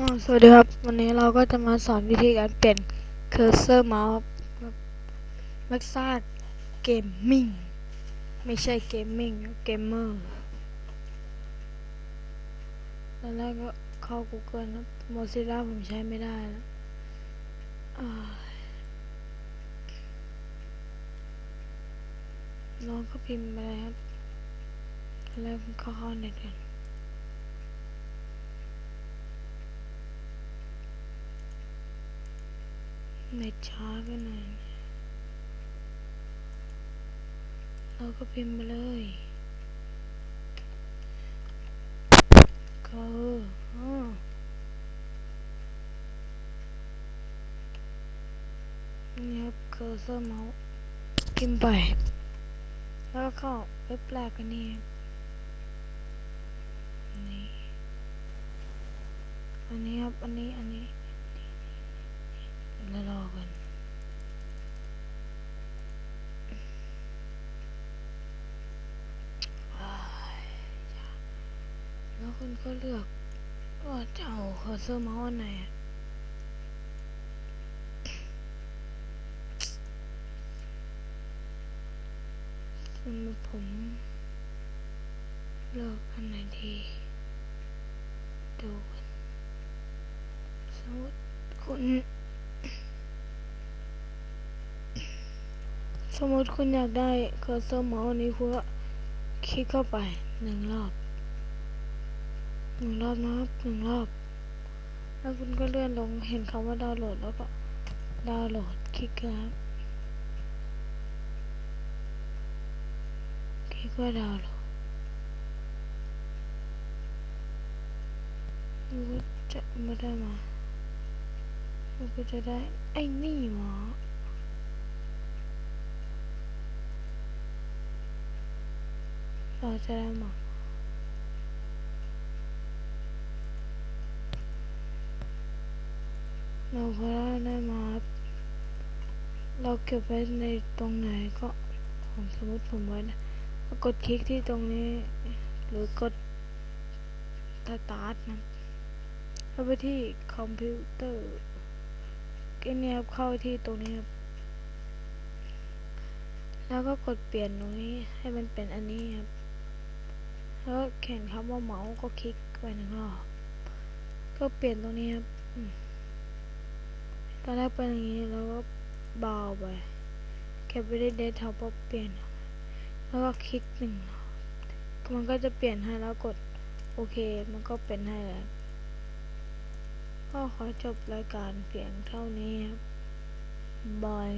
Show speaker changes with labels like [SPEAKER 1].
[SPEAKER 1] สวัสดีครับ วันนี้เราก็จะมาสอนวิธีการเปลี่ยนเคอร์เซอร์เมาส์แม็กซ่าเกมมิ่งไม่ใช่เกมมิ่งเกมเมอร์ตอนแรกก็เข้า Google นะ Mozilla ผมใช้ไม่ได้แล้วน้องก็พิมพ์ไปเลยครับตอนแรกผมเข้าเข้าเน็ตกัน เน็ตช้าไปหน่อยเราก็พิมพ์มาเลยก็อ่านี่ครับเคอร์เซอร์เมาส์พิมพ์ไป แล้วก็เข้าเว็บแรกกันนี่นี่ อันนี้ครับ อันนี้ อันนี้ แล้วรอกันอ้ายแล้วคุณก็เลือกว่าจะเอาเคอร์เซอร์เมาส์อันไหนสำหรับผม เลือกอันไหนดีดูสมมติคุณ สมมติคุณอยากได้เคอร์เซอร์เมาส์นี้คุณก็คลิกเข้าไปหนึ่งรอบหนึ่งรอบนะครับหนึ่งรอบ แล้วคุณก็เลื่อนลงเห็นคำว่าดาวน์โหลดแล้วก็ดาวน์โหลดคลิกครับคลิกว่าดาวน์โหลดมันก็จะไม่ได้มามันก็จะได้ไอ้นี่หมอ เราจะได้หมอเราพอได้ได้มาเราเก็บไว้ในตรงไหนก็ผมสมมติผมไว้นะก็กดคลิกที่ตรงนี้ หรือกดสตาร์ทนะเข้าไปที่คอมพิวเตอร์ก็เนี่ยครับเข้าที่ตรงนี้ครับ แล้วก็กดเปลี่ยนตรงนี้ให้มันเป็นอันนี้ครับ แล้วเขียนคำว่าเมาส์ก็คลิกไปหนึ่งรอบ ก็เปลี่ยนตรงนี้ครับตอนแรกเป็นอย่างนี้แล้วก็เบาไปเก็บไว้ได้เดสท็อปก็เปลี่ยน แล้วก็คลิกหนึ่งรอบมันก็จะเปลี่ยนให้แล้วกดโอเค มันก็เป็นให้แล้ว ก็ขอจบรายการเพียงเท่านี้ครับบาย